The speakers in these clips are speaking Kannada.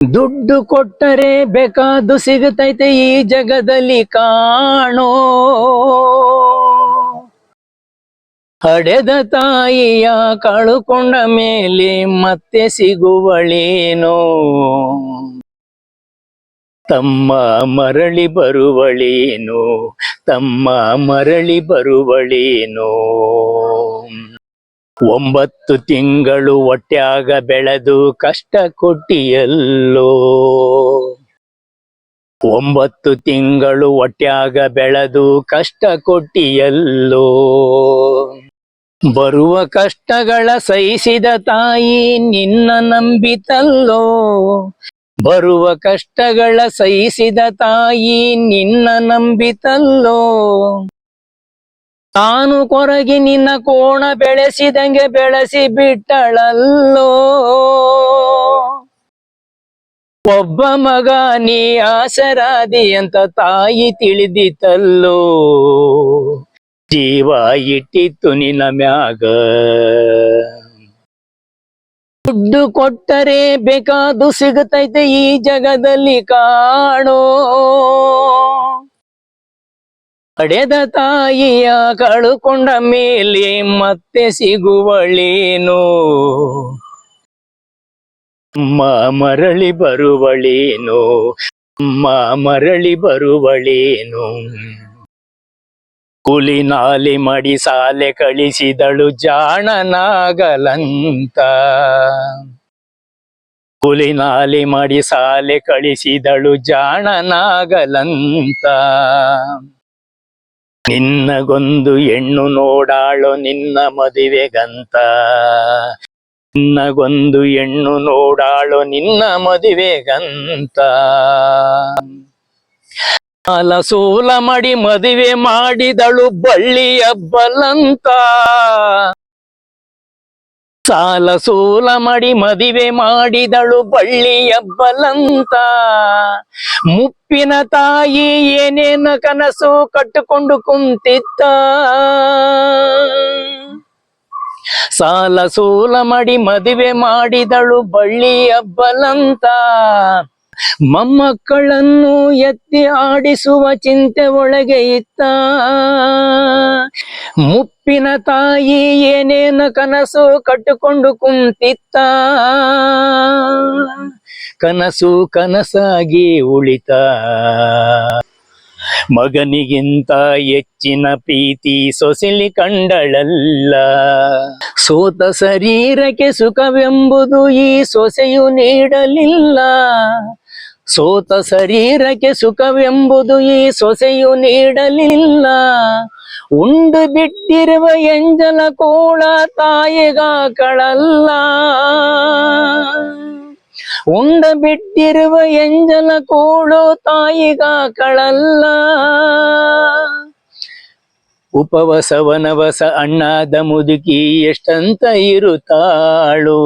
ದುಡ್ಡು ಕೊಟ್ಟರೆ ಬೇಕಾದು ಸಿಗುತ್ತೈತೆ ಈ ಜಗದಲ್ಲಿ ಕಾಣೋ. ಹಡೆದ ತಾಯಿಯ ಕಳುಕೊಂಡ ಮೇಲೆ ಮತ್ತೆ ಸಿಗುವಳೇನೋ. ತಮ್ಮ ಮರಳಿ ಬರುವಳೇನು, ತಮ್ಮ ಮರಳಿ ಬರುವಳೇನೋ. ಒಂಬತ್ತು ತಿಂಗಳು ಹೊಟ್ಯಾಗ ಬೆಳೆದು ಕಷ್ಟ ಕೊಟ್ಟಿಯಲ್ಲೋ. ಒಂಬತ್ತು ತಿಂಗಳು ಹೊಟ್ಯಾಗ ಬೆಳೆದು ಕಷ್ಟ ಕೊಟ್ಟಿಯಲ್ಲೋ. ಬರುವ ಕಷ್ಟಗಳ ಸಹಿಸಿದ ತಾಯಿ ನಿನ್ನ ನಂಬಿತಲ್ಲೋ. ಬರುವ ಕಷ್ಟಗಳ ಸಹಿಸಿದ ತಾಯಿ ನಿನ್ನ ನಂಬಿತಲ್ಲೋ. ತಾನು ಕೊರಗಿ ನಿನ್ನ ಕೋಣ ಬೆಳೆಸಿದಂಗೆ ಬೆಳೆಸಿ ಬಿಟ್ಟಳಲ್ಲೋ. ಒಬ್ಬ ಮಗ ನೀ ಆಸರಾದಿ ಅಂತ ತಾಯಿ ತಿಳಿದಿತಲ್ಲೋ ಜೀವ ಇಟ್ಟಿತ್ತು ನಿನ್ನ ಮ್ಯಾಗ. ದುಡ್ಡು ಕೊಟ್ಟರೆ ಬೇಕಾದು ಸಿಗತೈತೆ ಈ ಜಗದಲ್ಲಿ ಕಾಣೋ. ಪಡೆದ ತಾಯಿಯ ಕಳುಕೊಂಡ ಮೇಲೆ ಮತ್ತೆ ಸಿಗುವಳೇನು? ಅಮ್ಮ ಮರಳಿ ಬರುವಳೇನು? ಅಮ್ಮ ಮರಳಿ ಬರುವಳೇನು? ಕುಲಿನಾಲಿ ಮಡಿ ಸಾಲೆ ಕಳಿಸಿದಳು ಜಾಣನಾಗಲಂತ. ಕುಲಿನಾಲಿ ಮಡಿ ಸಾಲೆ ಕಳಿಸಿದಳು ಜಾಣನಾಗಲಂತ. ನಿನ್ನಗೊಂದು ಹೆಣ್ಣು ನೋಡಾಳು ನಿನ್ನ ಮದುವೆಗಂತ. ನಿನ್ನಗೊಂದು ಹೆಣ್ಣು ನೋಡಾಳು ನಿನ್ನ ಮದುವೆಗಂತ. ಅಲಸೂಲ ಸೋಲ ಮಾಡಿ ಮದುವೆ ಮಾಡಿದಳು ಬಳ್ಳಿಯ ಬಲಂತ. ಸಾಲ ಸೂಲ ಮಾಡಿ ಮದುವೆ ಮಾಡಿದಳು ಬಳ್ಳಿಯಬ್ಬಲಂತ ಮುಪ್ಪಿನ ತಾಯಿ ಏನೇನ ಕನಸು ಕಟ್ಟಿಕೊಂಡು ಕುಂತಿತ್ತ ಸಾಲ ಸೂಲ ಮಾಡಿ ಮದುವೆ ಮಾಡಿದಳು ಬಳ್ಳಿಯ ಬಲಂತ. ಮೊಮ್ಮಕ್ಕಳನ್ನು ಎತ್ತಿ ಆಡಿಸುವ ಚಿಂತೆ ಒಳಗೆ ಇತ್ತ. ಮುಪ್ಪಿನ ತಾಯಿ ಏನೇನ ಕನಸು ಕಟ್ಟಿಕೊಂಡು ಕುಂತಿತ್ತ. ಕನಸು ಕನಸಾಗಿ ಉಳಿತ. ಮಗನಿಗಿಂತ ಹೆಚ್ಚಿನ ಪ್ರೀತಿ ಸೊಸಿಲಿ ಕಂಡಳಲ್ಲ. ಸೋತ ಶರೀರಕ್ಕೆ ಸುಖವೆಂಬುದು ಈ ಸೊಸೆಯು ನೀಡಲಿಲ್ಲ. ಸೋತ ಶರೀರಕ್ಕೆ ಸುಖವೆಂಬುದು ಈ ಸೊಸೆಯು ನೀಡಲಿಲ್ಲ. ಉಂಡು ಬಿಟ್ಟಿರುವ ಎಂಜಲ ಕೋಳ ತಾಯಿಗ ಕಳಲ್ಲ. ಉಂಡ ಬಿಟ್ಟಿರುವ ಎಂಜಲ ಕೋಳು ತಾಯಿಗ ಕಳಲ್ಲ. ಉಪವಸವನವಸ ಅಣ್ಣಾದ ಮುದುಕಿ ಎಷ್ಟಂತ ಇರುತ್ತಾಳು.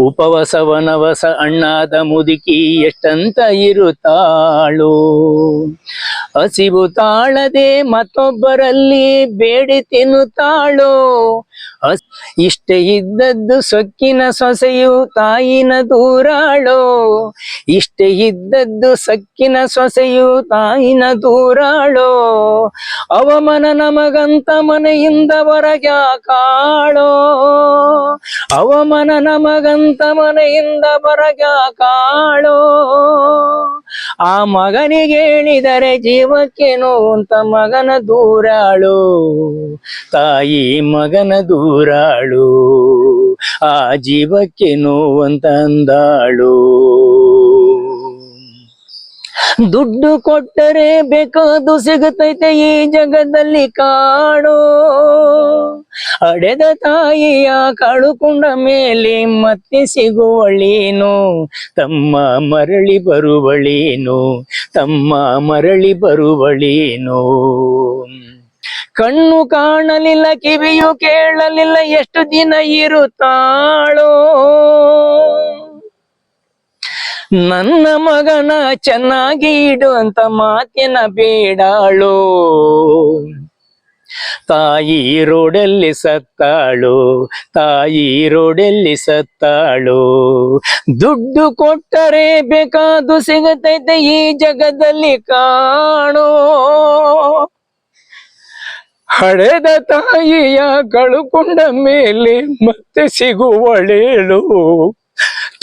ಉಪವಸವನವಸ ಅಣ್ಣಾದ ಮುದುಕಿ ಎಷ್ಟಂತ ಇರುತ್ತಾಳು. ಹಸಿವು ತಾಳದೆ ಮತ್ತೊಬ್ಬರಲ್ಲಿ ಬೇಡಿ ತಿನ್ನುತ್ತಾಳು. ಇಷ್ಟೇ ಇದ್ದದ್ದು ಸೊಕ್ಕಿನ ಸೊಸೆಯು ತಾಯಿನ ದೂರಾಳು. ಇಷ್ಟ ಇದ್ದದ್ದು ಸೊಕ್ಕಿನ ಸೊಸೆಯು ತಾಯಿನ ದೂರಾಳು. ಅವಮನ ನಮಗಂತ ಮನೆಯಿಂದ ಹೊರಗ ಕಾಳೋ. ಅವಮನ ನಮಗಂತ ಮನೆಯಿಂದ ಬರಗ ಕಾಳು. ಆ ಮಗನಿಗೆ ಹೇಳಿದರೆ ಜೀವಕ್ಕೆ ನೋವಂತ ಮಗನ ದೂರಾಳು. ತಾಯಿ ಮಗನ ದೂರಾಳು. ಆ ಜೀವಕ್ಕೆ ನೋವಂತ ಅಂದಾಳು. ದುಡ್ಡು ಕೊಟ್ಟರೆ ಬೇಕಾದು ಸಿಗುತ್ತೈತೆ ಈ ಜಗದಲ್ಲಿ ಕಾಣೋ ಅಡೆದ ತಾಯಿಯ ಕಳುಕೊಂಡ ಮೇಲೆ ಮತ್ತೆ ಸಿಗುವಳೇನು? ತಮ್ಮ ಮರಳಿ ಬರುವಳೇನು? ತಮ್ಮ ಮರಳಿ ಬರುವಳೇನು? ಕಣ್ಣು ಕಾಣಲಿಲ್ಲ, ಕಿವಿಯು ಕೇಳಲಿಲ್ಲ, ಎಷ್ಟು ದಿನ ಇರುತ್ತಾಳೋ? ನನ್ನ ಮಗನ ಚೆನ್ನಾಗಿ ಇಡು ಅಂತ ಮಾತಿನ ಬೇಡಾಳು. ತಾಯಿ ರೋಡಲ್ಲಿ ಸತ್ತಾಳು, ತಾಯಿ ರೋಡಲ್ಲಿ ಸತ್ತಾಳು. ದುಡ್ಡು ಕೊಟ್ಟರೆ ಬೇಕಾದು ಸಿಗತೈತೆ ಈ ಜಗದಲ್ಲಿ ಕಾಣೋ. ಹಳೆದ ತಾಯಿಯ ಕಳುಕೊಂಡ ಮೇಲೆ ಮತ್ತೆ ಸಿಗುವಳೇಳು.